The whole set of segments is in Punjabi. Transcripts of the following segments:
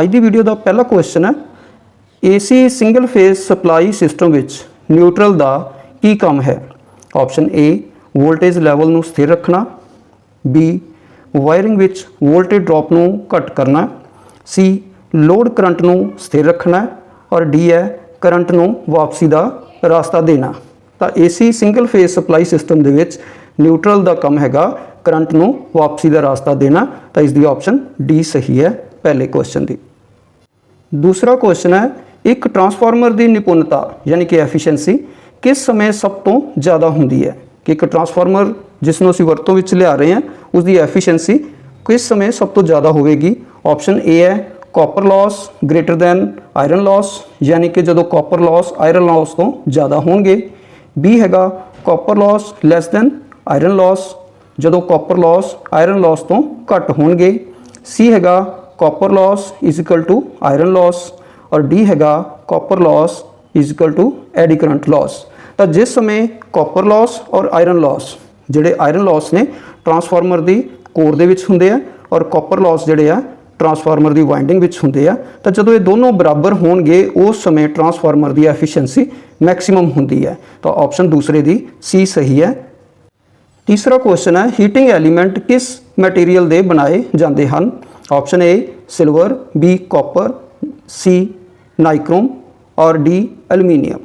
ਅੱਜ ਦੀ ਵੀਡੀਓ ਦਾ ਪਹਿਲਾ ਕੁਐਸਚਨ ਹੈ, AC single phase supply system ਵਿੱਚ ਨਿਊਟਰਲ ਦਾ ਕੀ ਕੰਮ ਹੈ? ਆਪਸ਼ਨ A ਵੋਲਟੇਜ ਲੈਵਲ ਨੂੰ ਸਥਿਰ ਰੱਖਣਾ। B ਵਾਇਰਿੰਗ ਵਿੱਚ ਵੋਲਟੇਜ ਡ੍ਰੌਪ ਨੂੰ ਘੱਟ ਕਰਨਾ। C ਲੋਡ ਕਰੰਟ ਨੂੰ ਸਥਿਰ ਰੱਖਣਾ। ਔਰ D ਹੈ ਕਰੰਟ ਨੂੰ ਵਾਪਸੀ ਦਾ ਰਸਤਾ ਦੇਣਾ। ਤਾਂ AC single phase supply system ਦੇ ਵਿੱਚ ਨਿਊਟਰਲ ਦਾ ਕੰਮ ਹੈਗਾ ਕਰੰਟ ਨੂੰ ਵਾਪਸੀ ਦਾ ਰਸਤਾ ਦੇਣਾ। ਤਾਂ ਇਸ ਦੀ ਆਪਸ਼ਨ D ਸਹੀ ਹੈ। ਪਹਿਲੇ ਕੁਐਸਚਨ ਦੀ। ਦੂਸਰਾ ਕੁਐਸਚਨ ਹੈ, ਇੱਕ ਟਰਾਂਸਫਾਰਮਰ ਦੀ ਨਿਪੁੰਨਤਾ, ਯਾਨੀ ਕਿ ਐਫੀਸ਼ੀਐਂਸੀ ਕਿਸ ਸਮੇਂ ਸਭ ਤੋਂ ਜ਼ਿਆਦਾ ਹੁੰਦੀ ਹੈ? ਕਿ ਇੱਕ ਟਰਾਂਸਫਾਰਮਰ ਜਿਸ ਨੂੰ ਅਸੀਂ ਵਰਤੋਂ ਵਿੱਚ ਲਿਆ ਰਹੇ ਹਾਂ ਉਸ ਦੀ ਐਫੀਸ਼ੀਐਂਸੀ ਕਿਸ ਸਮੇਂ ਸਭ ਤੋਂ ਜ਼ਿਆਦਾ ਹੋਵੇਗੀ? ਆਪਸ਼ਨ A ਹੈ copper loss greater than iron loss ਯਾਨੀ ਕਿ ਜਦੋਂ ਕਾਪਰ ਲਾਸ ਆਇਰਨ ਲਾਸ ਤੋਂ ਜ਼ਿਆਦਾ ਹੋਣਗੇ। B ਹੈਗਾ copper loss less than iron loss ਜਦੋਂ ਕਾਪਰ ਲਾਸ ਆਇਰਨ ਲਾਸ ਤੋਂ ਘੱਟ ਹੋਣਗੇ। C ਹੈਗਾ copper loss is equal to iron loss ਔਰ D ਹੈਗਾ copper loss is equal to eddy current loss ਤਾਂ ਜਿਸ ਸਮੇਂ ਕਾਪਰ ਲਾਸ ਔਰ ਆਇਰਨ ਲਾਸ ਜਿਹੜੇ ਆਇਰਨ ਲਾਸ ਨੇ ਟਰਾਂਸਫਾਰਮਰ ਦੀ ਕੋਰ ਦੇ ਵਿੱਚ ਹੁੰਦੇ ਆ ਔਰ ਕਾਪਰ ਲਾਸ ਜਿਹੜੇ ਆ ਟਰਾਂਸਫਾਰਮਰ ਦੀ ਵਾਈਂਡਿੰਗ ਵਿੱਚ ਹੁੰਦੇ ਆ, ਤਾਂ ਜਦੋਂ ਇਹ ਦੋਨੋਂ ਬਰਾਬਰ ਹੋਣਗੇ, ਉਸ ਸਮੇਂ ਟਰਾਂਸਫਾਰਮਰ ਦੀ ਐਫੀਸ਼ੀਐਂਸੀ ਮੈਕਸਿਮਮ ਹੁੰਦੀ ਹੈ। ਤਾਂ ਆਪਸ਼ਨ ਦੂਸਰੇ ਦੀ ਸੀ ਸਹੀ ਹੈ। ਤੀਸਰਾ ਕੁਐਸਚਨ ਹੈ ਹੀਟਿੰਗ ਐਲੀਮੈਂਟ ਕਿਸ ਮਟੀਰੀਅਲ ਦੇ ਬਣਾਏ ਜਾਂਦੇ ਹਨ? Option A silver B copper C nichrome ਔਰ ਡੀ ਐਲੂਮੀਨੀਅਮ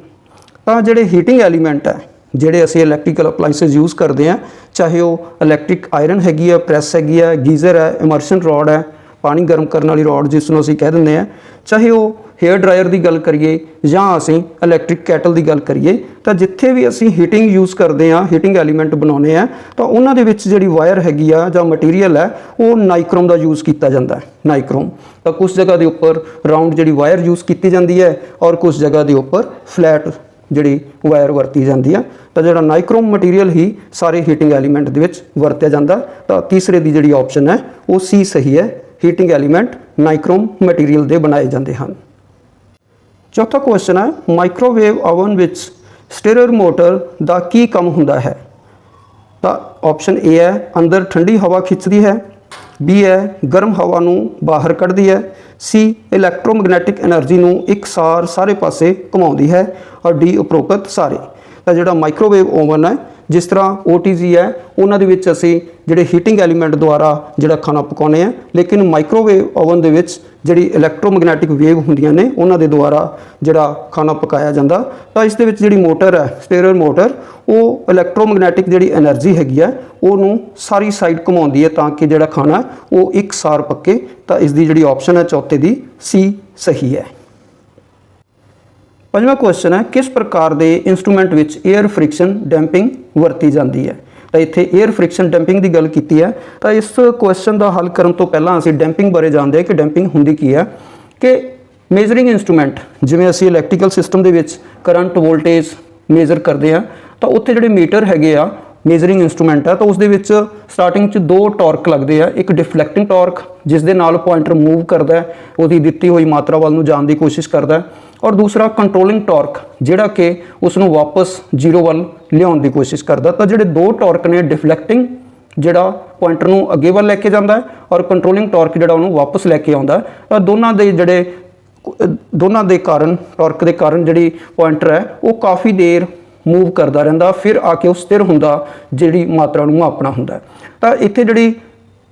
ਤਾਂ ਜਿਹੜੇ ਹੀਟਿੰਗ ਐਲੀਮੈਂਟ ਹੈ, ਜਿਹੜੇ ਅਸੀਂ ਇਲੈਕਟ੍ਰੀਕਲ ਅਪਲਾਈਐਂਸਸ ਯੂਜ਼ ਕਰਦੇ ਆ ਚਾਹੇ ਉਹ ਇਲੈਕਟ੍ਰਿਕ ਆਇਰਨ ਹੈਗੀ ਆ ਪ੍ਰੈਸ ਹੈਗੀ ਆ, ਗੀਜ਼ਰ ਹੈ ਇਮਰਸ਼ਨ ਰੋਡ ਹੈ, ਪਾਣੀ ਗਰਮ ਕਰਨ ਵਾਲੀ ਰੋਡ ਜਿਸ ਨੂੰ ਅਸੀਂ ਕਹਿ ਦਿੰਦੇ ਆ ਚਾਹੇ ਉਹ ਹੇਅਰ ਡਰਾਇਰ ਦੀ ਗੱਲ ਕਰੀਏ ਜਾਂ ਅਸੀਂ ਇਲੈਕਟ੍ਰਿਕ ਕੈਟਲ ਦੀ ਗੱਲ ਕਰੀਏ, ਤਾਂ ਜਿੱਥੇ ਵੀ ਅਸੀਂ ਹੀਟਿੰਗ ਯੂਜ਼ ਕਰਦੇ ਆ ਹੀਟਿੰਗ ਐਲੀਮੈਂਟ ਬਣਾਉਨੇ ਆ ਤਾਂ ਉਹਨਾਂ ਦੇ ਵਿੱਚ ਜਿਹੜੀ ਵਾਇਰ ਹੈਗੀ ਆ ਜਾਂ ਮਟੀਰੀਅਲ ਹੈ, ਉਹ ਨਾਈਕਰੋਮ ਦਾ ਯੂਜ਼ ਕੀਤਾ ਜਾਂਦਾ ਹੈ ਨਾਈਕ੍ਰੋਮ ਤਾਂ ਕੁਝ ਜਗ੍ਹਾ ਦੇ ਉੱਪਰ ਰਾਉਂਡ ਜਿਹੜੀ ਵਾਇਰ ਯੂਜ਼ ਕੀਤੀ ਜਾਂਦੀ ਹੈ ਔਰ ਕੁਝ ਜਗ੍ਹਾ ਦੇ ਉੱਪਰ ਫਲੈਟ ਜਿਹੜੀ ਵਾਇਰ ਵਰਤੀ ਜਾਂਦੀ ਆ। ਤਾਂ ਜਿਹੜਾ ਨਾਈਕਰੋਮ ਮਟੀਰੀਅਲ ਹੀ ਸਾਰੇ ਹੀਟਿੰਗ ਐਲੀਮੈਂਟ ਦੇ ਵਿੱਚ ਵਰਤਿਆ ਜਾਂਦਾ। ਤਾਂ ਤੀਸਰੇ ਦੀ ਜਿਹੜੀ ਆਪਸ਼ਨ ਹੈ, ਉਹ ਸੀ ਸਹੀ ਹੈ। ਹੀਟਿੰਗ ਐਲੀਮੈਂਟ ਨਾਈਕਰੋਮ ਮਟੀਰੀਅਲ ਦੇ ਬਣਾਏ ਜਾਂਦੇ ਹਨ। ਚੌਥਾ ਕੁਐਸਚਨ ਹੈ ਮਾਈਕ੍ਰੋਵੇਵ ਓਵਨ ਵਿੱਚ ਸਟੀਰਰ ਮੋਟਰ ਦਾ ਕੀ ਕੰਮ ਹੁੰਦਾ ਹੈ? ਤਾਂ ਆਪਸ਼ਨ ਏ ਹੈ, ਅੰਦਰ ਠੰਡੀ ਹਵਾ ਖਿੱਚਦੀ ਹੈ। ਬੀ ਹੈ, ਗਰਮ ਹਵਾ ਨੂੰ ਬਾਹਰ ਕੱਢਦੀ ਹੈ। ਸੀ ਇਲੈਕਟ੍ਰੋਮੈਗਨੈਟਿਕ એનર્ਜੀ ਨੂੰ ਇੱਕ ਸਾਰ ਸਾਰੇ ਪਾਸੇ ਘੁਮਾਉਂਦੀ ਹੈ ਔਰ ਡੀ ਉਪਰੋਕਤ ਸਾਰੇ। ਤਾਂ ਜਿਹੜਾ ਮਾਈਕ੍ਰੋਵੇਵ ਓਵਨ ਹੈ ਜਿਸ ਤਰ੍ਹਾਂ OTG ਹੈ, ਉਹਨਾਂ ਦੇ ਵਿੱਚ ਅਸੀਂ ਜਿਹੜੇ ਹੀਟਿੰਗ ਐਲੀਮੈਂਟ ਦੁਆਰਾ ਜਿਹੜਾ ਖਾਣਾ ਪਕਾਉਨੇ ਆ ਲੇਕਿਨ ਮਾਈਕ੍ਰੋਵੇਵ ਓਵਨ ਦੇ ਵਿੱਚ ਜਿਹੜੀ ਇਲੈਕਟ੍ਰੋਮੈਗਨੈਟਿਕ ਵੇਵ ਹੁੰਦੀਆਂ ਨੇ, ਉਹਨਾਂ ਦੇ ਦੁਆਰਾ ਜਿਹੜਾ ਖਾਣਾ ਪਕਾਇਆ ਜਾਂਦਾ। ਤਾਂ ਇਸ ਦੇ ਵਿੱਚ ਜਿਹੜੀ ਮੋਟਰ ਹੈ ਸਟੇਰਰ ਮੋਟਰ ਉਹ ਇਲੈਕਟ੍ਰੋਮੈਗਨੈਟਿਕ ਜਿਹੜੀ એનર્ਜੀ ਹੈਗੀ ਹੈ, ਉਹਨੂੰ ਸਾਰੀ ਸਾਈਡ ਘੁਮਾਉਂਦੀ ਹੈ ਤਾਂ ਕਿ ਜਿਹੜਾ ਖਾਣਾ ਉਹ ਇੱਕ ਸਾਰ ਪੱਕੇ। ਤਾਂ ਇਸ ਦੀ ਜਿਹੜੀ ਆਪਸ਼ਨ ਹੈ, ਚੌਥੇ ਦੀ ਸੀ ਸਹੀ ਹੈ। ਪੰਜਵਾਂ ਕੁਐਸਚਨ ਹੈ, ਕਿਸ ਪ੍ਰਕਾਰ ਦੇ ਇਨਸਟਰੂਮੈਂਟ ਵਿੱਚ 에ਅਰ ਫ੍ਰਿਕਸ਼ਨ ਡੈਂਪਿੰਗ ਵਰਤੀ ਜਾਂਦੀ ਹੈ? ਤਾਂ ਇੱਥੇ 에ਅਰ ਫ੍ਰਿਕਸ਼ਨ ਡੈਂਪਿੰਗ ਦੀ ਗੱਲ ਕੀਤੀ ਹੈ, ਤਾਂ ਇਸ ਕੁਐਸਚਨ ਦਾ ਹੱਲ ਕਰਨ ਤੋਂ ਪਹਿਲਾਂ ਅਸੀਂ ਡੈਂਪਿੰਗ ਬਾਰੇ ਜਾਣਦੇ ਹਾਂ ਕਿ ਡੈਂਪਿੰਗ ਹੁੰਦੀ ਕੀ ਹੈ। ਕਿ ਮੇਜ਼ਰਿੰਗ ਇਨਸਟਰੂਮੈਂਟ ਜਿਵੇਂ ਅਸੀਂ ਇਲੈਕਟ੍ਰੀਕਲ ਸਿਸਟਮ ਦੇ ਵਿੱਚ ਕਰੰਟ ਵੋਲਟੇਜ ਮੇਜ਼ਰ ਕਰਦੇ ਆ ਤਾਂ ਉੱਥੇ ਜਿਹੜੇ ਮੀਟਰ ਹੈਗੇ ਆ ਮੇਜ਼ਰਿੰਗ ਇਨਸਟਰੂਮੈਂਟ ਆ ਤਾਂ ਉਸ ਦੇ ਵਿੱਚ ਸਟਾਰਟਿੰਗ 'ਚ ਦੋ ਟਾਰਕ ਲੱਗਦੇ ਆ, ਇੱਕ ਡਿਫਲੈਕਟਿੰਗ ਟਾਰਕ ਜਿਸ ਦੇ ਨਾਲ ਪੁਆਇੰਟਰ ਮੂਵ ਕਰਦਾ ਹੈ, ਉਹਦੀ ਦਿੱਤੀ ਹੋਈ ਮਾਤਰਾ ਵੱਲ ਨੂੰ ਜਾਣ ਦੀ ਕੋਸ਼ਿਸ਼ ਕਰਦਾ ਹੈ। ਔਰ ਦੂਸਰਾ ਕੰਟਰੋਲਿੰਗ ਟਾਰਕ ਜਿਹੜਾ ਕਿ ਉਸ ਨੂੰ ਵਾਪਸ ਜ਼ੀਰੋ ਵੱਲ ਲਿਆਉਣ ਦੀ ਕੋਸ਼ਿਸ਼ ਕਰਦਾ ਤਾਂ ਜਿਹੜੇ ਦੋ ਟਾਰਕ ਨੇ ਡਿਫਲੈਕਟਿੰਗ ਜਿਹੜਾ ਪੁਆਇੰਟਰ ਨੂੰ ਅੱਗੇ ਵੱਲ ਲੈ ਕੇ ਜਾਂਦਾ ਹੈ ਔਰ ਕੰਟਰੋਲਿੰਗ ਟਾਰਕ ਜਿਹੜਾ ਉਹਨੂੰ ਵਾਪਸ ਲੈ ਕੇ ਆਉਂਦਾ ਹੈ। ਤਾਂ ਦੋਨਾਂ ਦੇ ਜਿਹੜੇ, ਦੋਨਾਂ ਦੇ ਕਾਰਨ ਟਾਰਕ ਦੇ ਕਾਰਨ ਜਿਹੜੀ ਪੁਆਇੰਟਰ ਹੈ, ਉਹ ਕਾਫੀ ਦੇਰ ਮੂਵ ਕਰਦਾ ਰਹਿੰਦਾ, ਫਿਰ ਆ ਕੇ ਉਹ ਸਥਿਰ ਹੁੰਦਾ, ਜਿਹੜੀ ਮਾਤਰਾ ਨੂੰ ਮਾਪਣਾ ਹੁੰਦਾ ਤਾਂ ਇੱਥੇ ਜਿਹੜੀ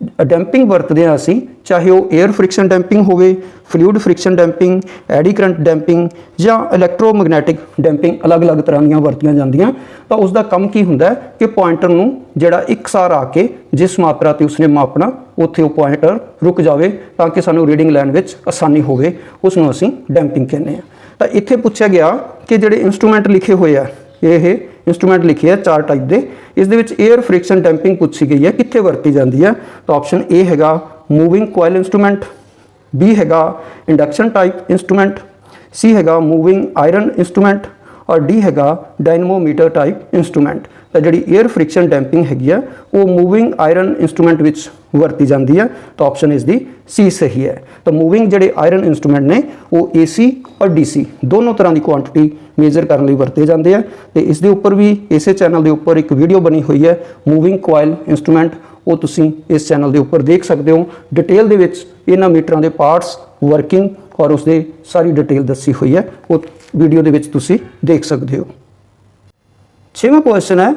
ਡੈਂਪਿੰਗ ਵਰਤਦੇ ਆ ਅਸੀਂ, ਚਾਹੇ ਉਹ 에ਅਰ ਫ੍ਰਿਕਸ਼ਨ ਡੈਂਪਿੰਗ ਹੋਵੇ fluid friction damping eddy current damping ਜਾਂ ਇਲੈਕਟ੍ਰੋਮੈਗਨੈਟਿਕ ਡੈਂਪਿੰਗ ਅਲੱਗ-ਅਲੱਗ ਤਰ੍ਹਾਂ ਦੀਆਂ ਵਰਤੀਆਂ ਜਾਂਦੀਆਂ, ਤਾਂ ਉਸ ਦਾ ਕੰਮ ਕੀ ਹੁੰਦਾ ਹੈ ਕਿ ਪੁਆਇੰਟਰ ਨੂੰ ਜਿਹੜਾ ਇੱਕਸਾਰ ਆ ਕੇ ਜਿਸ ਮਾਤਰਾ ਤੇ ਉਸਨੇ ਮਾਪਣਾ, ਉੱਥੇ ਉਹ ਪੁਆਇੰਟਰ ਰੁਕ ਜਾਵੇ ਤਾਂ ਕਿ ਸਾਨੂੰ ਰੀਡਿੰਗ ਲੈਣ ਵਿੱਚ ਆਸਾਨੀ ਹੋਵੇ ਉਸ ਨੂੰ ਅਸੀਂ ਡੈਂਪਿੰਗ ਕਹਿੰਦੇ ਆ ਤਾਂ ਇੱਥੇ ਪੁੱਛਿਆ ਗਿਆ ਕਿ ਜਿਹੜੇ ਇਨਸਟਰੂਮੈਂਟ ਲਿਖੇ ਹੋਏ ਆ, ਇਹ ਇਨਸਟਰੂਮੈਂਟ ਲਿਖੇ ਆ ਚਾਰ ਟਾਈਪ ਦੇ। ਇਸ ਦੇ ਵਿੱਚ 에ਅਰ ਫ੍ਰਿਕਸ਼ਨ ਡੈਂਪਿੰਗ ਪੁੱਛੀ ਗਈ ਹੈ, ਕਿੱਥੇ ਵਰਤੀ ਜਾਂਦੀ ਹੈ? ਤਾਂ ਆਪਸ਼ਨ A ਹੈਗਾ ਮੂਵਿੰਗ ਕੋਇਲ ਇਨਸਟਰੂਮੈਂਟ B ਹੈਗਾ ਇੰਡਕਸ਼ਨ ਟਾਈਪ ਇਨਸਟਰੂਮੈਂਟ C ਹੈਗਾ ਮੂਵਿੰਗ ਆਇਰਨ ਇਨਸਟਰੂਮੈਂਟ ਔਰ ਡੀ ਹੈਗਾ ਡਾਇਨਮੋਮੀਟਰ ਟਾਈਪ ਇਨਸਟਰੂਮੈਂਟ ਤਾਂ ਜਿਹੜੀ 에ਅਰ ਫ੍ਰਿਕਸ਼ਨ ਡੈਂਪਿੰਗ ਹੈਗੀ ਆ, ਉਹ ਮੂਵਿੰਗ ਆਇਰਨ ਇਨਸਟਰੂਮੈਂਟ ਵਿੱਚ ਵਰਤੀ ਜਾਂਦੀ ਹੈ ਤਾਂ ਆਪਸ਼ਨ ਇਸ ਦੀ ਸੀ ਸਹੀ ਹੈ। ਤਾਂ ਮੂਵਿੰਗ ਜਿਹੜੇ ਆਇਰਨ ਇਨਸਟਰੂਮੈਂਟ ਨੇ, ਉਹ AC ਔਰ DC ਦੋਨੋਂ ਤਰ੍ਹਾਂ ਦੀ ਕੁਆਂਟੀਟੀ ਮੇਜ਼ਰ ਕਰਨ ਲਈ ਵਰਤੇ ਜਾਂਦੇ ਆ। ਤੇ ਇਸ ਦੇ ਉੱਪਰ ਵੀ ਇਸੇ ਚੈਨਲ ਦੇ ਉੱਪਰ ਇੱਕ ਵੀਡੀਓ ਬਣੀ ਹੋਈ ਹੈ ਮੂਵਿੰਗ ਕੋਇਲ ਇਨਸਟਰੂਮੈਂਟ ਉਹ ਤੁਸੀਂ ਇਸ ਚੈਨਲ ਦੇ ਉੱਪਰ ਦੇਖ ਸਕਦੇ ਹੋ। ਡਿਟੇਲ ਦੇ ਵਿੱਚ ਇਹਨਾਂ ਮੀਟਰਾਂ ਦੇ ਪਾਰਟਸ ਵਰਕਿੰਗ ਔਰ ਉਸਦੇ ਸਾਰੀ ਡਿਟੇਲ ਦੱਸੀ ਹੋਈ ਹੈ। ਉਹ ਵੀਡੀਓ ਦੇ ਵਿੱਚ ਤੁਸੀਂ ਦੇਖ ਸਕਦੇ ਹੋ। ਛੇਵਾਂ ਕੁਐਸਚਨ ਹੈ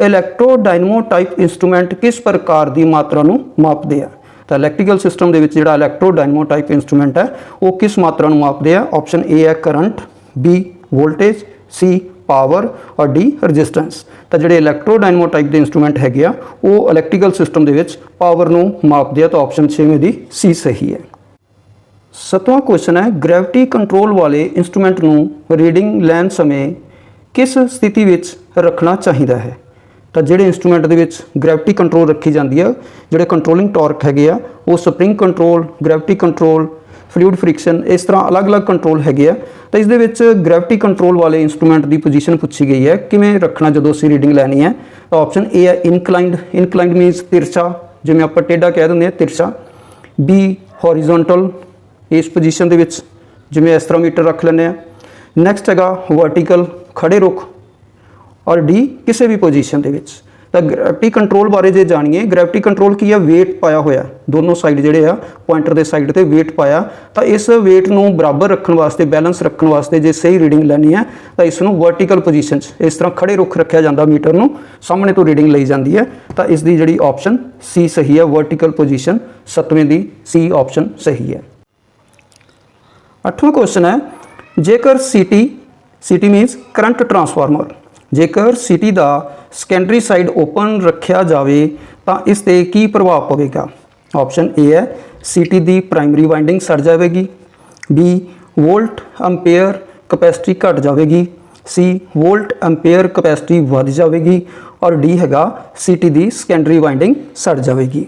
ਇਲੈਕਟ੍ਰੋਡਾਇਨਮੋ ਟਾਈਪ ਇਨਸਟਰੂਮੈਂਟ ਕਿਸ ਪ੍ਰਕਾਰ ਦੀ ਮਾਤਰਾ ਨੂੰ ਮਾਪਦੇ ਆ? ਤਾਂ ਇਲੈਕਟ੍ਰੀਕਲ ਸਿਸਟਮ ਦੇ ਵਿੱਚ ਜਿਹੜਾ ਇਲੈਕਟ੍ਰੋਡਾਇਨਮੋ ਟਾਈਪ ਇਨਸਟਰੂਮੈਂਟ ਹੈ, ਉਹ ਕਿਸ ਮਾਤਰਾ ਨੂੰ ਮਾਪਦੇ ਆ? ਆਪਸ਼ਨ ਏ ਹੈ current B voltage C power ਔਰ ਡੀ ਰੈਜ਼ਿਸਟੈਂਸ ਤਾਂ ਜਿਹੜੇ ਇਲੈਕਟ੍ਰੋਡਾਇਨਮੋ ਟਾਈਪ ਦੇ ਇਨਸਟਰੂਮੈਂਟ ਹੈਗੇ ਆ, ਉਹ ਇਲੈਕਟ੍ਰੀਕਲ ਸਿਸਟਮ ਦੇ ਵਿੱਚ ਪਾਵਰ ਨੂੰ ਮਾਪਦੇ ਆ, ਤਾਂ ਆਪਸ਼ਨ 6ਵੇਂ ਦੀ ਸੀ ਸਹੀ ਹੈ। ਸਤਵਾਂ ਕੁਐਸਚਨ ਹੈ ਗ੍ਰੈਵਿਟੀ ਕੰਟਰੋਲ ਵਾਲੇ ਇਨਸਟਰੂਮੈਂਟ ਨੂੰ ਰੀਡਿੰਗ ਲੈਣ ਸਮੇਂ ਕਿਸ ਸਥਿਤੀ ਵਿੱਚ ਰੱਖਣਾ ਚਾਹੀਦਾ ਹੈ? ਤਾਂ ਜਿਹੜੇ ਇਨਸਟਰੂਮੈਂਟ ਦੇ ਵਿੱਚ ਗ੍ਰੈਵਿਟੀ ਕੰਟਰੋਲ ਰੱਖੀ ਜਾਂਦੀ ਹੈ ਜਿਹੜੇ ਕੰਟਰੋਲਿੰਗ ਟਾਰਕ ਹੈਗੇ ਆ, ਉਹ spring control gravity control fluid friction ਇਸ ਤਰ੍ਹਾਂ ਅਲੱਗ-ਅਲੱਗ ਕੰਟਰੋਲ ਹੈਗੇ ਆ। ਤਾਂ ਇਸ ਦੇ ਵਿੱਚ ਗ੍ਰੈਵਿਟੀ ਕੰਟਰੋਲ ਵਾਲੇ ਇਨਸਟਰੂਮੈਂਟ ਦੀ ਪੋਜੀਸ਼ਨ ਪੁੱਛੀ ਗਈ ਹੈ, ਕਿਵੇਂ ਰੱਖਣਾ ਜਦੋਂ ਅਸੀਂ ਰੀਡਿੰਗ ਲੈਣੀ ਹੈ? ਤਾਂ ਆਪਸ਼ਨ ਏ ਹੈ ਇਨਕਲਾਈਨਡ ਇਨਕਲਾਈਨਡ ਮੀਨਸ ਤਿਰਛਾ, ਜਿਵੇਂ ਆਪਾਂ ਟੇਢਾ ਕਹਿ ਦਿੰਦੇ ਆ ਤਿਰਛਾ। ਬੀ ਹੌਰੀਜ਼ੌਂਟਲ ਇਸ ਪੋਜੀਸ਼ਨ ਦੇ ਵਿੱਚ ਜਿਵੇਂ ਇਸ ਤਰ੍ਹਾਂ ਮੀਟਰ ਰੱਖ ਲੈਂਦੇ ਆ ਨੈਕਸਟ ਹੈਗਾ ਵਰਟੀਕਲ ਖੜੇ ਰੁੱਖ ਔਰ ਡੀ ਕਿਸੇ ਵੀ ਪੋਜੀਸ਼ਨ ਦੇ ਵਿੱਚ। ਤਾਂ ਗ੍ਰੈਵਿਟੀ ਕੰਟਰੋਲ ਬਾਰੇ ਜੇ ਜਾਣੀਏ ਗ੍ਰੈਵਿਟੀ ਕੰਟਰੋਲ ਕੀ ਹੈ? weight ਪਾਇਆ ਹੋਇਆ ਦੋਨੋਂ ਸਾਈਡ ਜਿਹੜੇ ਆ ਪੁਆਇੰਟਰ ਦੇ ਸਾਈਡ ਤੇ weight ਪਾਇਆ। ਤਾਂ ਇਸ weight ਨੂੰ ਬਰਾਬਰ ਰੱਖਣ ਵਾਸਤੇ ਬੈਲੈਂਸ ਰੱਖਣ ਵਾਸਤੇ ਜੇ ਸਹੀ ਰੀਡਿੰਗ ਲੈਣੀ ਹੈ, ਤਾਂ ਇਸ ਨੂੰ ਵਰਟੀਕਲ ਪੋਜੀਸ਼ਨ 'ਚ, ਇਸ ਤਰ੍ਹਾਂ ਖੜੇ ਰੁੱਖ ਰੱਖਿਆ ਜਾਂਦਾ ਮੀਟਰ ਨੂੰ, ਸਾਹਮਣੇ ਤੋਂ ਰੀਡਿੰਗ ਲਈ ਜਾਂਦੀ ਹੈ। ਤਾਂ ਇਸ ਦੀ ਜਿਹੜੀ ਆਪਸ਼ਨ ਸੀ ਸਹੀ ਹੈ ਵਰਟੀਕਲ ਪੋਜੀਸ਼ਨ ਸੱਤਵੇਂ ਦੀ ਸੀ ਆਪਸ਼ਨ ਸਹੀ ਹੈ। ਅੱਠਵਾਂ ਕੁਐਸਚਨ ਹੈ ਜੇਕਰ CT CT means current transformer ਜੇਕਰ ਸੀਟੀ ਦਾ ਸੈਕੰਡਰੀ ਸਾਈਡ ਓਪਨ ਰੱਖਿਆ ਜਾਵੇ ਤਾਂ ਇਸ ਤੇ ਕੀ ਪ੍ਰਭਾਵ ਪਵੇਗਾ? ਆਪਸ਼ਨ ਏ ਹੈ ਸੀਟੀ ਦੀ ਪ੍ਰਾਇਮਰੀ ਵਾਈਂਡਿੰਗ ਸੜ ਜਾਵੇਗੀ। ਬੀ ਵੋਲਟ ਐਂਪੀਅਰ ਕਪੈਸਿਟੀ ਘਟ ਜਾਵੇਗੀ। ਸੀ ਵੋਲਟ ਐਂਪੀਅਰ ਕਪੈਸਿਟੀ ਵੱਧ ਜਾਵੇਗੀ। ਔਰ ਡੀ ਹੈਗਾ ਸੀਟੀ ਦੀ ਸੈਕੰਡਰੀ ਵਾਈਂਡਿੰਗ ਸੜ ਜਾਵੇਗੀ।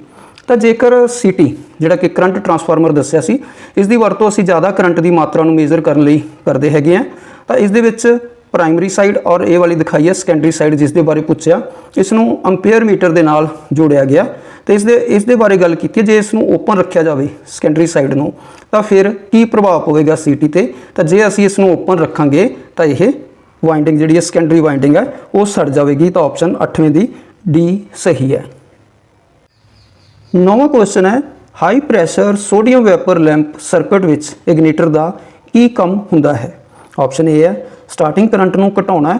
ਤਾਂ ਜੇਕਰ ਸੀਟੀ ਜਿਹੜਾ ਕਿ ਕਰੰਟ ਟਰਾਂਸਫਾਰਮਰ ਦੱਸਿਆ ਸੀ, ਇਸ ਦੀ ਵਰਤੋਂ ਅਸੀਂ ਜ਼ਿਆਦਾ ਕਰੰਟ ਦੀ ਮਾਤਰਾ ਨੂੰ ਮੇਜ਼ਰ ਕਰਨ ਲਈ ਕਰਦੇ ਹੈਗੇ ਆ ਤਾਂ ਇਸ ਦੇ ਵਿੱਚ ਪ੍ਰਾਇਮਰੀ ਸਾਈਡ ਔਰ ਇਹ ਵਾਲੀ ਦਿਖਾਈ ਹੈ ਸੈਕੰਡਰੀ ਸਾਈਡ ਜਿਸ ਦੇ ਬਾਰੇ ਪੁੱਛਿਆ, ਇਸ ਨੂੰ ਐਂਪੀਅਰ ਮੀਟਰ ਦੇ ਨਾਲ ਜੋੜਿਆ ਗਿਆ। ਤੇ ਇਸ ਦੇ ਇਸ ਦੇ ਬਾਰੇ ਗੱਲ ਕੀਤੀ ਜੇ ਇਸ ਨੂੰ ਓਪਨ ਰੱਖਿਆ ਜਾਵੇ ਸੈਕੰਡਰੀ ਸਾਈਡ ਨੂੰ, ਤਾਂ ਫਿਰ ਕੀ ਪ੍ਰਭਾਵ ਪਵੇਗਾ ਸੀਟੀ ਤੇ? ਤਾਂ ਜੇ ਅਸੀਂ ਇਸ ਨੂੰ ਓਪਨ ਰੱਖਾਂਗੇ, ਤਾਂ ਇਹ ਵਾਈਂਡਿੰਗ ਜਿਹੜੀ ਹੈ ਸੈਕੰਡਰੀ ਵਾਈਂਡਿੰਗ ਹੈ, ਉਹ ਸੜ ਜਾਵੇਗੀ। ਤਾਂ ਆਪਸ਼ਨ 8ਵੇਂ ਦੀ ਡੀ ਸਹੀ ਹੈ। ਨੌਵਾਂ ਕੁਐਸਚਨ ਹੈ high pressure sodium vapour lamp circuit ਵਿੱਚ ਇਗਨੀਟਰ ਦਾ ਕੀ ਕੰਮ ਹੁੰਦਾ ਹੈ? ਆਪਸ਼ਨ ਏ ਹੈ ਸਟਾਰਟਿੰਗ ਕਰੰਟ ਨੂੰ ਘਟਾਉਣਾ ਹੈ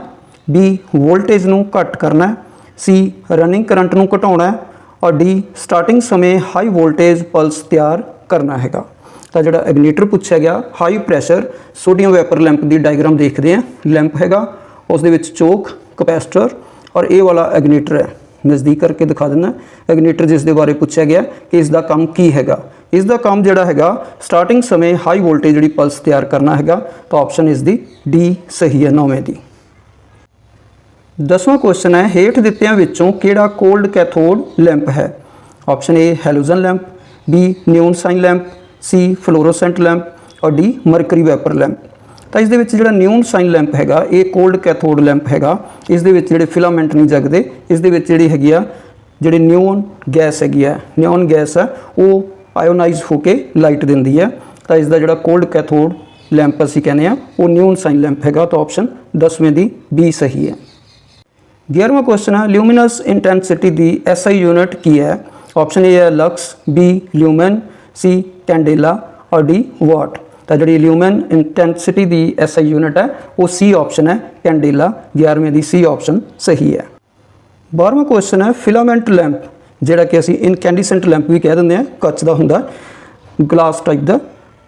ਬੀ ਵੋਲਟੇਜ ਨੂੰ ਘੱਟ ਕਰਨਾ ਹੈ ਸੀ ਰਨਿੰਗ ਕਰੰਟ ਨੂੰ ਘਟਾਉਣਾ ਹੈ, ਔਰ ਡੀ ਸਟਾਰਟਿੰਗ ਸਮੇਂ ਹਾਈ ਵੋਲਟੇਜ ਪਲਸ ਤਿਆਰ ਕਰਨਾ ਹੈਗਾ। ਤਾਂ ਜਿਹੜਾ ਇਗਨੀਟਰ ਪੁੱਛਿਆ ਗਿਆ high pressure sodium vapour lamp ਦੀ ਡਾਇਗਰਾਮ ਦੇਖਦੇ ਹਾਂ। ਲੈਂਪ ਹੈਗਾ ਉਸ ਦੇ ਵਿੱਚ ਚੋਕ ਕਪੈਸਿਟਰ ਔਰ ਇਹ ਵਾਲਾ ਇਗਨੀਟਰ ਹੈ। ਨਜ਼ਦੀਕ ਕਰਕੇ ਦਿਖਾ ਦਿੰਦਾ। ਇਗਨੀਟਰ ਜਿਸ ਦੇ ਬਾਰੇ ਪੁੱਛਿਆ ਗਿਆ ਕਿ ਇਸ ਦਾ ਕੰਮ ਕੀ ਹੈਗਾ। ਇਸ ਦਾ ਕੰਮ ਜਿਹੜਾ ਹੈਗਾ ਸਟਾਰਟਿੰਗ ਸਮੇਂ ਹਾਈ ਵੋਲਟੇਜ ਜਿਹੜੀ ਪਲਸ ਤਿਆਰ ਕਰਨਾ ਹੈਗਾ, ਤਾਂ ਆਪਸ਼ਨ ਇਸ ਦੀ ਡੀ ਸਹੀ ਹੈ, ਨੌਵੇਂ ਦੀ। ਦਸਵਾਂ ਕੁਐਸਚਨ ਹੈ, ਹੇਠ ਦਿੱਤਿਆਂ ਵਿੱਚੋਂ ਕਿਹੜਾ ਕੋਲਡ ਕੈਥੋਡ ਲੈਂਪ ਹੈ? Option A halogen lamp B neon sign lamp C fluorescent lamp ਔਰ ਡੀ ਮਰਕਰੀ ਵੈਪਰ ਲੈਂਪ ਤਾਂ ਇਸ ਦੇ ਵਿੱਚ ਜਿਹੜਾ ਨਿਊਨ ਸਾਈਨ ਲੈਂਪ ਹੈਗਾ, ਇਹ ਕੋਲਡ ਕੈਥੋਡ ਲੈਂਪ ਹੈਗਾ, ਇਸ ਦੇ ਵਿੱਚ ਜਿਹੜੇ ਫਿਲਾਮੈਂਟ ਨਹੀਂ ਜਗਦੇ, ਇਸ ਦੇ ਵਿੱਚ ਜਿਹੜੀ ਹੈਗੀ ਆ, ਜਿਹੜੀ ਨਿਊਨ ਗੈਸ ਹੈਗੀ ਆ ਨਿਊਨ ਗੈਸ ਹੈ ਉਹ ਆਇਓਨਾਈਜ਼ ਹੋ ਕੇ ਲਾਈਟ ਦਿੰਦੀ ਹੈ ਤਾਂ ਇਸ ਦਾ ਜਿਹੜਾ ਕੋਲਡ ਕੈਥੋਡ ਲੈਂਪ ਅਸੀਂ ਕਹਿੰਦੇ ਆ, ਉਹ ਨਿਊਨ ਸਾਈਨ ਲੈਂਪ ਹੈਗਾ, ਤਾਂ ਆਪਸ਼ਨ 10ਵੇਂ ਦੀ ਬੀ ਸਹੀ ਹੈ। 11ਵਾਂ ਕੁਐਸਚਨ ਹੈ ਲਿਊਮੀਨਸ ਇੰਟੈਂਸਿਟੀ ਦੀ ਐਸਆਈ ਯੂਨਿਟ ਕੀ ਹੈ? ਆਪਸ਼ਨ ਏ ਹੈ lux B lumen C candela ਔਰ ਡੀ ਵਾਟ ਤਾਂ ਜਿਹੜੀ ਲਿਊਮਨ ਇੰਟੈਂਸਿਟੀ ਦੀ ਐਸਆਈ ਯੂਨਿਟ ਹੈ, ਉਹ ਸੀ ਆਪਸ਼ਨ ਹੈ ਕੈਂਡੇਲਾ 11ਵੇਂ ਦੀ ਸੀ ਆਪਸ਼ਨ ਸਹੀ ਹੈ। 12ਵਾਂ ਕੁਐਸਚਨ ਹੈ ਫਿਲਾਮੈਂਟ ਲੈਂਪ ਜਿਹੜਾ ਕਿ ਅਸੀਂ ਇਨਕੈਂਡੀਸੈਂਟ ਲੈਂਪ ਵੀ ਕਹਿ ਦਿੰਦੇ ਹਾਂ, ਕੱਚ ਦਾ ਹੁੰਦਾ ਗਲਾਸ ਟਾਈਪ ਦਾ।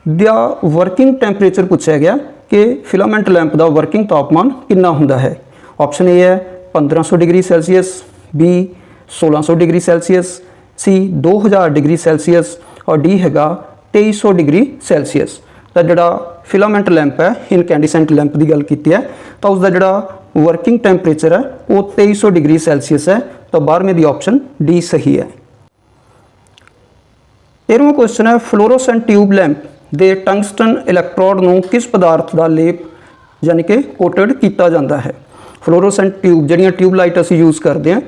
ਦਾ ਵਰਕਿੰਗ ਟੈਂਪਰੇਚਰ ਪੁੱਛਿਆ ਗਿਆ ਕਿ ਫਿਲਾਮੈਂਟ ਲੈਂਪ ਦਾ ਵਰਕਿੰਗ ਤਾਪਮਾਨ ਕਿੰਨਾ ਹੁੰਦਾ ਹੈ। ਆਪਸ਼ਨ ਏ ਹੈ 1500 degree Celsius B 1600 degree Celsius C 2000 degree Celsius, ਔਰ ਡੀ ਹੈਗਾ 2300 ਡਿਗਰੀ ਸੈਲਸੀਅਸ। ਤਾਂ ਜਿਹੜਾ ਫਿਲਾਮੈਂਟ ਲੈਂਪ ਹੈ ਇਨਕੈਂਡੀਸੈਂਟ ਲੈਂਪ ਦੀ ਗੱਲ ਕੀਤੀ ਹੈ, ਤਾਂ ਉਸ ਦਾ ਜਿਹੜਾ ਵਰਕਿੰਗ ਟੈਂਪਰੇਚਰ ਹੈ, ਉਹ 2300 ਡਿਗਰੀ ਸੈਲਸੀਅਸ ਹੈ, ਤਾਂ 12ਵੇਂ ਦੀ ਆਪਸ਼ਨ ਡੀ ਸਹੀ ਹੈ। 13ਵਾਂ ਕੁਐਸਚਨ ਹੈ ਫਲੋਰੋਸੈਂਟ ਟਿਊਬ ਲੈਂਪ ਦੇ ਟੰਗਸਟਨ ਇਲੈਕਟ੍ਰੋਡ ਨੂੰ ਕਿਸ ਪਦਾਰਥ ਦਾ ਲੇਪ, ਯਾਨੀ ਕਿ ਕੋਟਡ ਕੀਤਾ ਜਾਂਦਾ ਹੈ? ਫਲੋਰੋਸੈਂਟ ਟਿਊਬ ਜਿਹੜੀਆਂ ਟਿਊਬ ਲਾਈਟ ਅਸੀਂ ਯੂਜ਼ ਕਰਦੇ ਹਾਂ,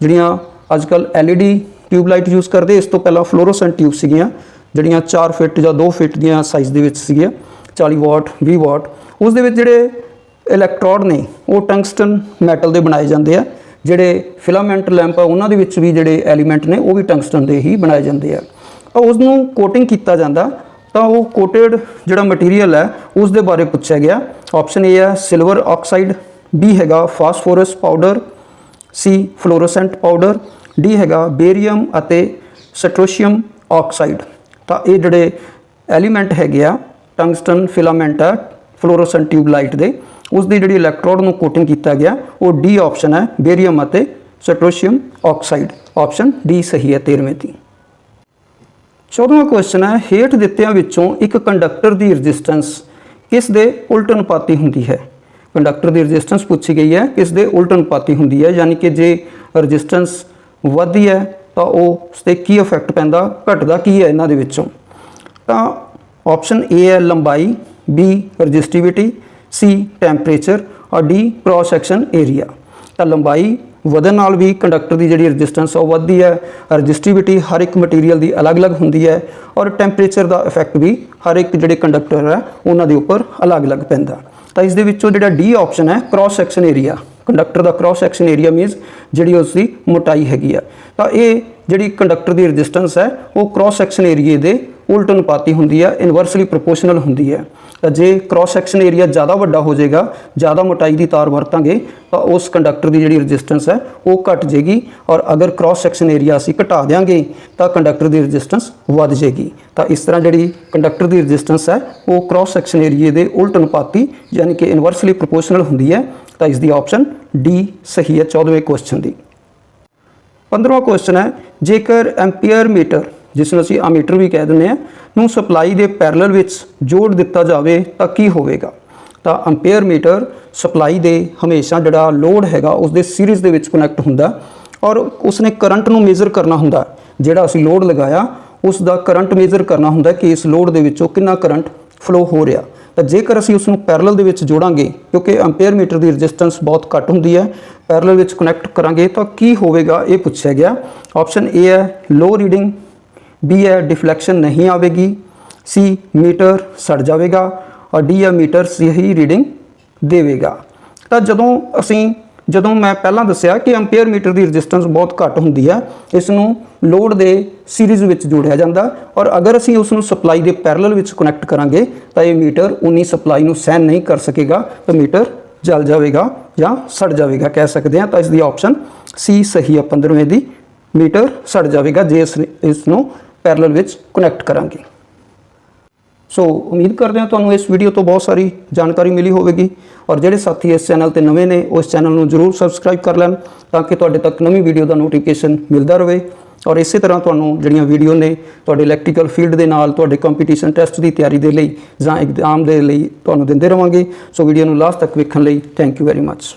ਜਿਹੜੀਆਂ ਅੱਜਕੱਲ LED ਟਿਊਬ ਲਾਈਟ ਯੂਜ਼ ਕਰਦੇ, ਇਸ ਤੋਂ ਪਹਿਲਾਂ ਫਲੋਰੋਸੈਂਟ ਟਿਊਬ ਸੀਗੀਆਂ ਜਿਹੜੀਆਂ 4 ਫਿਟ ਜਾਂ 2 ਫਿਟ ਦੀਆਂ ਸਾਈਜ਼ ਦੇ ਵਿੱਚ ਸੀਗੀਆਂ 40 ਵਾਟ 20 ਵਾਟ ਉਸ ਦੇ ਵਿੱਚ ਜਿਹੜੇ ਇਲੈਕਟ੍ਰੋਡ ਨੇ, ਉਹ ਟੰਗਸਟਨ ਮੈਟਲ ਦੇ ਬਣਾਏ ਜਾਂਦੇ ਆ। ਜਿਹੜੇ ਫਿਲਾਮੈਂਟ ਲੈਂਪ ਆ, ਉਹਨਾਂ ਦੇ ਵਿੱਚ ਵੀ ਜਿਹੜੇ ਐਲੀਮੈਂਟ ਨੇ, ਉਹ ਵੀ ਟੰਗਸਟਨ ਦੇ ਹੀ ਬਣਾਏ ਜਾਂਦੇ ਆ। ਤਾਂ ਉਸ ਨੂੰ ਕੋਟਿੰਗ ਕੀਤਾ ਜਾਂਦਾ, ਤਾਂ ਉਹ ਕੋਟਡ ਜਿਹੜਾ ਮਟੀਰੀਅਲ ਹੈ, ਉਸ ਦੇ ਬਾਰੇ ਪੁੱਛਿਆ ਗਿਆ। ਆਪਸ਼ਨ ਏ ਹੈ ਸਿਲਵਰ ਆਕਸਾਈਡ ਬੀ ਹੈਗਾ phosphorus powder C fluorescent powder D ਹੈਗਾ ਬੇਰੀਅਮ ਅਤੇ ਸਟ੍ਰੋਸ਼ੀਅਮ ਆਕਸਾਈਡ ਤਾਂ ਇਹ ਜਿਹੜੇ ਐਲੀਮੈਂਟ ਹੈਗੇ ਆ, ਟੰਗਸਟਨ ਫਿਲਾਮੈਂਟ ਆ, ਫਲੋਰੋਸੈਂਟ ਟਿਊਬ ਲਾਈਟ ਦੇ ਉਸ ਦੀ ਜਿਹੜੀ ਇਲੈਕਟ੍ਰੋਡ ਨੂੰ ਕੋਟਿੰਗ ਕੀਤਾ ਗਿਆ, ਉਹ ਡੀ ਆਪਸ਼ਨ ਹੈ, ਬੇਰੀਅਮ ਅਤੇ ਸਟ੍ਰੋਸ਼ੀਅਮ ਆਕਸਾਈਡ, ਆਪਸ਼ਨ ਡੀ ਸਹੀ ਹੈ 13ਵੇਂ ਦੀ 14ਵਾਂ ਕੁਐਸਚਨ ਹੈ, ਹੇਠ ਦਿੱਤਿਆਂ ਵਿੱਚੋਂ ਇੱਕ ਕੰਡਕਟਰ ਦੀ ਰੈਜ਼ਿਸਟੈਂਸ ਕਿਸ ਦੇ ਉਲਟ ਅਨੁਪਾਤੀ ਹੁੰਦੀ ਹੈ? ਕੰਡਕਟਰ ਦੀ ਰੈਜ਼ਿਸਟੈਂਸ ਪੁੱਛੀ ਗਈ ਹੈ, ਕਿਸ ਦੇ ਉਲਟ ਅਨੁਪਾਤੀ ਹੁੰਦੀ ਹੈ, ਯਾਨੀ ਕਿ ਜੇ ਰੈਜ਼ਿਸਟੈਂਸ ਵੱਧਦੀ ਹੈ ਤਾਂ ਉਹ ਉਸ ਤੇ ਕੀ ਇਫੈਕਟ ਪੈਂਦਾ, ਘਟਦਾ ਕੀ ਹੈ ਇਹਨਾਂ ਦੇ ਵਿੱਚੋਂ? ਤਾਂ ਆਪਸ਼ਨ ਏ ਹੈ ਲੰਬਾਈ ਬੀ ਰੈਜ਼ਿਸਟਿਵਿਟੀ ਸੀ ਟੈਂਪਰੇਚਰ ਔਰ ਡੀ ਕ੍ਰਾਸ ਸੈਕਸ਼ਨ ਏਰੀਆ ਤਾਂ ਲੰਬਾਈ ਵਧਣ ਨਾਲ ਵੀ ਕੰਡਕਟਰ ਦੀ ਜਿਹੜੀ ਰੈਜ਼ਿਸਟੈਂਸ ਉਹ ਵੱਧਦੀ ਹੈ ਰੈਜ਼ਿਸਟਿਵਿਟੀ ਹਰ ਇੱਕ ਮਟੀਰੀਅਲ ਦੀ ਅਲੱਗ-ਅਲੱਗ ਹੁੰਦੀ ਹੈ ਔਰ ਟੈਂਪਰੇਚਰ ਦਾ ਇਫੈਕਟ ਵੀ ਹਰ ਇੱਕ ਜਿਹੜੇ ਕੰਡਕਟਰ ਹੈ, ਉਹਨਾਂ ਦੇ ਉੱਪਰ ਅਲੱਗ-ਅਲੱਗ ਪੈਂਦਾ। ਤਾਂ ਇਸ ਦੇ ਵਿੱਚੋਂ ਜਿਹੜਾ ਡੀ ਆਪਸ਼ਨ ਹੈ ਕ੍ਰਾਸ ਸੈਕਸ਼ਨ ਏਰੀਆ ਕੰਡਕਟਰ ਦਾ ਕ੍ਰਾਸ ਸੈਕਸ਼ਨ ਏਰੀਆ ਮੀਨਸ ਜਿਹੜੀ ਉਸ ਦੀ ਮੋਟਾਈ ਹੈਗੀ ਆ। ਤਾਂ ਇਹ ਜਿਹੜੀ ਕੰਡਕਟਰ ਦੀ ਰੈਜ਼ਿਸਟੈਂਸ ਹੈ, ਉਹ ਕ੍ਰਾਸ ਸੈਕਸ਼ਨ ਏਰੀਏ ਦੇ ਉਲਟ ਅਨੁਪਾਤੀ ਹੁੰਦੀ ਹੈ ਇਨਵਰਸਲੀ ਪ੍ਰੋਪੋਰਸ਼ਨਲ ਹੁੰਦੀ ਹੈ ਤਾਂ ਜੇ ਕ੍ਰਾਸ ਸੈਕਸ਼ਨ ਏਰੀਆ ਜ਼ਿਆਦਾ ਵੱਡਾ ਹੋ ਜਾਏਗਾ, ਜ਼ਿਆਦਾ ਮੋਟਾਈ ਦੀ ਤਾਰ ਵਰਤਾਂਗੇ, ਤਾਂ ਉਸ ਕੰਡਕਟਰ ਦੀ ਜਿਹੜੀ ਰੈਜ਼ਿਸਟੈਂਸ ਹੈ, ਉਹ ਘਟ ਜਾਏਗੀ ਔਰ ਅਗਰ ਕ੍ਰਾਸ ਸੈਕਸ਼ਨ ਏਰੀਆ ਅਸੀਂ ਘਟਾ ਦਿਆਂਗੇ, ਤਾਂ ਕੰਡਕਟਰ ਦੀ ਰੈਜ਼ਿਸਟੈਂਸ ਵੱਧ ਜਾਏਗੀ। ਤਾਂ ਇਸ ਤਰ੍ਹਾਂ ਜਿਹੜੀ ਕੰਡਕਟਰ ਦੀ ਰੈਜ਼ਿਸਟੈਂਸ ਹੈ, ਉਹ ਕ੍ਰਾਸ ਸੈਕਸ਼ਨ ਏਰੀਏ ਦੇ ਉਲਟ ਅਨੁਪਾਤੀ ਯਾਨੀ ਕਿ ਇਨਵਰਸਲੀ ਪ੍ਰੋਪੋਰਸ਼ਨਲ ਹੁੰਦੀ ਹੈ ਤਾਂ ਇਸ ਦੀ ਆਪਸ਼ਨ ਡੀ ਸਹੀ ਹੈ। 14ਵੇਂ ਕੁਐਸਚਨ ਦੀ। 15ਵਾਂ ਕੁਐਸਚਨ ਹੈ, ਜੇਕਰ ਐਂਪੀਅਰ ਮੀਟਰ ਜਿਸ ਨੂੰ ਅਸੀਂ ਅਮੀਟਰ ਵੀ ਕਹਿ ਦਿੰਦੇ ਆ ਨੂੰ ਸਪਲਾਈ ਦੇ ਪੈਰਲਲ ਵਿੱਚ ਜੋੜ ਦਿੱਤਾ ਜਾਵੇ, ਤਾਂ ਕੀ ਹੋਵੇਗਾ? ਤਾਂ ਐਂਪੀਅਰ ਮੀਟਰ ਸਪਲਾਈ ਦੇ ਹਮੇਸ਼ਾ ਜਿਹੜਾ ਲੋਡ ਹੈਗਾ ਉਸ ਦੇ ਸੀਰੀਜ਼ ਦੇ ਵਿੱਚ ਕਨੈਕਟ ਹੁੰਦਾ ਔਰ ਉਸਨੇ ਕਰੰਟ ਨੂੰ ਮੇਜ਼ਰ ਕਰਨਾ ਹੁੰਦਾ ਜਿਹੜਾ ਅਸੀਂ ਲੋਡ ਲਗਾਇਆ ਉਸ ਦਾ ਕਰੰਟ ਮੇਜ਼ਰ ਕਰਨਾ ਹੁੰਦਾ ਕਿ ਇਸ ਲੋਡ ਦੇ ਵਿੱਚੋਂ ਕਿੰਨਾ ਕਰੰਟ ਫਲੋ ਹੋ ਰਿਹਾ। ਤਾਂ ਜੇਕਰ ਅਸੀਂ ਉਸ ਨੂੰ ਪੈਰਲਲ ਦੇ ਵਿੱਚ ਜੋੜਾਂਗੇ, ਕਿਉਂਕਿ ਐਂਪੀਅਰ ਮੀਟਰ ਦੀ ਰੈਜ਼ਿਸਟੈਂਸ ਬਹੁਤ ਘੱਟ ਹੁੰਦੀ ਹੈ ਪੈਰਲਲ ਵਿੱਚ ਕਨੈਕਟ ਕਰਾਂਗੇ, ਤਾਂ ਕੀ ਹੋਵੇਗਾ? ਇਹ ਪੁੱਛਿਆ ਗਿਆ। ਆਪਸ਼ਨ ਏ ਹੈ ਲੋ ਰੀਡਿੰਗ ਬੀ ਹੈ ਡਿਫਲੈਕਸ਼ਨ ਨਹੀਂ ਆਵੇਗੀ ਸੀ ਮੀਟਰ ਸੜ ਜਾਵੇਗਾ, ਔਰ ਡੀ ਹੈ ਮੀਟਰ ਸਹੀ ਰੀਡਿੰਗ ਦੇਵੇਗਾ। ਤਾਂ ਜਦੋਂ ਅਸੀਂ ਜਦੋਂ ਮੈਂ ਪਹਿਲਾਂ ਦੱਸਿਆ ਕਿ ਐਂਪੀਅਰ ਮੀਟਰ ਦੀ ਰੈਜ਼ਿਸਟੈਂਸ ਬਹੁਤ ਘੱਟ ਹੁੰਦੀ ਹੈ ਇਸ ਨੂੰ ਲੋਡ ਦੇ ਸੀਰੀਜ਼ ਵਿੱਚ ਜੋੜਿਆ ਜਾਂਦਾ ਔਰ ਅਗਰ ਅਸੀਂ ਉਸ ਨੂੰ ਸਪਲਾਈ ਦੇ ਪੈਰਲਲ ਵਿੱਚ ਕਨੈਕਟ ਕਰਾਂਗੇ, ਤਾਂ ਇਹ ਮੀਟਰ ਉਨੀ ਸਪਲਾਈ ਨੂੰ ਸਹਿਣ ਨਹੀਂ ਕਰ ਸਕੇਗਾ, ਤਾਂ ਮੀਟਰ ਜਲ ਜਾਵੇਗਾ ਜਾਂ ਸੜ ਜਾਵੇਗਾ, ਕਹਿ ਸਕਦੇ ਹਾਂ। ਤਾਂ ਇਸ ਦੀ ਆਪਸ਼ਨ ਸੀ ਸਹੀ ਹੈ 15ਵੇਂ ਦੀ। ਮੀਟਰ ਸੜ ਜਾਵੇਗਾ ਜੇ ਇਸ ਇਸ ਨੂੰ ਪੈਰਲਲ ਵਿੱਚ ਕਨੈਕਟ ਕਰਾਂਗੇ। ਸੋ ਉਮੀਦ ਕਰਦੇ ਹਾਂ ਤੁਹਾਨੂੰ ਇਸ ਵੀਡੀਓ ਤੋਂ ਬਹੁਤ ਸਾਰੀ ਜਾਣਕਾਰੀ ਮਿਲੀ ਹੋਵੇਗੀ ਔਰ ਜਿਹੜੇ ਸਾਥੀ ਇਸ ਚੈਨਲ ਤੇ ਨਵੇਂ ਨੇ, ਉਸ ਚੈਨਲ ਨੂੰ ਜਰੂਰ ਸਬਸਕ੍ਰਾਈਬ ਕਰ ਲੈਣ ਤਾਂ ਕਿ ਤੁਹਾਡੇ ਤੱਕ ਨਵੀਂ ਵੀਡੀਓ ਦਾ ਨੋਟੀਫਿਕੇਸ਼ਨ ਮਿਲਦਾ ਰਹੇ ਔਰ ਇਸੇ ਤਰ੍ਹਾਂ ਤੁਹਾਨੂੰ ਜਿਹੜੀਆਂ ਵੀਡੀਓ ਨੇ ਤੁਹਾਡੇ ਇਲੈਕਟ੍ਰੀਕਲ ਫੀਲਡ ਦੇ ਨਾਲ, ਤੁਹਾਡੇ ਕੰਪੀਟੀਸ਼ਨ ਟੈਸਟ ਦੀ ਤਿਆਰੀ ਦੇ ਲਈ ਜਾਂ ਐਗਜ਼ਾਮ ਦੇ ਲਈ ਤੁਹਾਨੂੰ ਦਿੰਦੇ ਰਵਾਂਗੇ। ਸੋ ਵੀਡੀਓ ਨੂੰ ਲਾਸਟ ਤੱਕ ਵੇਖਣ ਲਈ ਥੈਂਕ ਯੂ ਵੈਰੀ ਮੱਚ